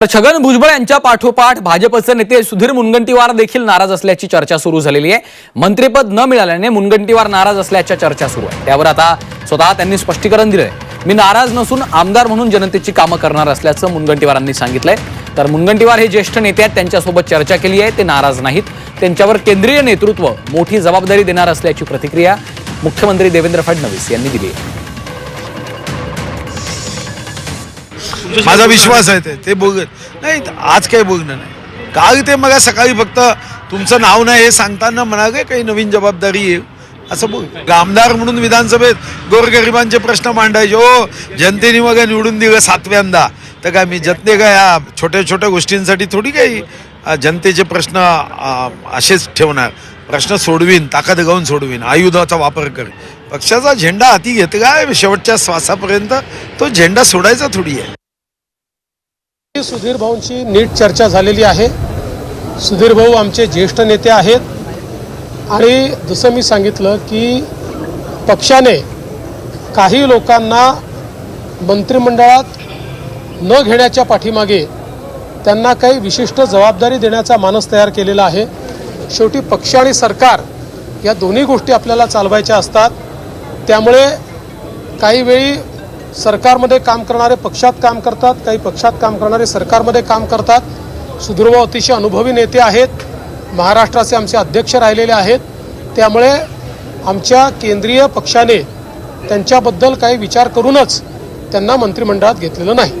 तर छगन भुजबळ यांच्या पाठोपाठ भाजपचे नेते सुधीर मुनगंटीवार देखील नाराज असल्याची चर्चा सुरू झालेली आहे. मंत्रिपद न मिळाल्याने मुनगंटीवार नाराज असल्याच्या चर्चा सुरू आहे त्यावर आता स्वतः त्यांनी स्पष्टीकरण दिलंय. मी नाराज नसून आमदार म्हणून जनतेची कामं करणार असल्याचं मुनगंटीवारांनी सांगितलंय. तर मुनगंटीवार हे ज्येष्ठ नेते आहेत त्यांच्यासोबत चर्चा केली आहे ते नाराज नाहीत. त्यांच्यावर केंद्रीय नेतृत्व मोठी जबाबदारी देणार असल्याची प्रतिक्रिया मुख्यमंत्री देवेंद्र फडणवीस यांनी दिली आहे. माझा विश्वास आहे ते ते बघत नाही आज काही बघणं नाही. काल ते मला सकाळी फक्त तुमचं नाव नाही हे सांगताना म्हणाले काही नवीन जबाबदारी येईल असं बोल. आमदार म्हणून विधानसभेत गोरगरिबांचे प्रश्न मांडायचे हो जनतेने मग निवडून दिलं सातव्यांदा. तर काय मी जनते काय ह्या छोट्या छोट्या गोष्टींसाठी थोडी काही जनतेचे प्रश्न असेच ठेवणार. प्रश्न सोडवीन ताकद गाऊन सोडवीन आयुधाचा वापर कर पक्षाचा झेंडा हाती घेतला शेवटच्या श्वासापर्यंत तो झेंडा सोडायचा थोडी आहे. सुधीर भाऊंची नीट चर्चा झालेली आहे. सुधीर भाऊ आमचे ज्येष्ठ नेते आहेत. आणि जसं मी सांगितलं की पक्षाने काही लोकांना मंत्रिमंडळात न घेण्याच्या पाठीमागे त्यांना काही विशिष्ट जबाबदारी देण्याचा मानस तयार केलेला आहे. शेवटी पक्ष आणि सरकार या दोन्ही गोष्टी आपल्याला चालवायच्या असतात. त्यामुळे काही वेळी सरकारमध्ये काम करणारे पक्षात काम करतात काही पक्षात काम करणारे सरकारमध्ये काम करतात. सुधीरभाऊ अतिशय अनुभवी नेते आहेत. महाराष्ट्राचे आमचे अध्यक्ष राहिलेले आहेत. त्यामुळे आमच्या केंद्रीय पक्षाने त्यांच्याबद्दल काही विचार करूनच त्यांना मंत्रिमंडळात घेतलेलं नाही.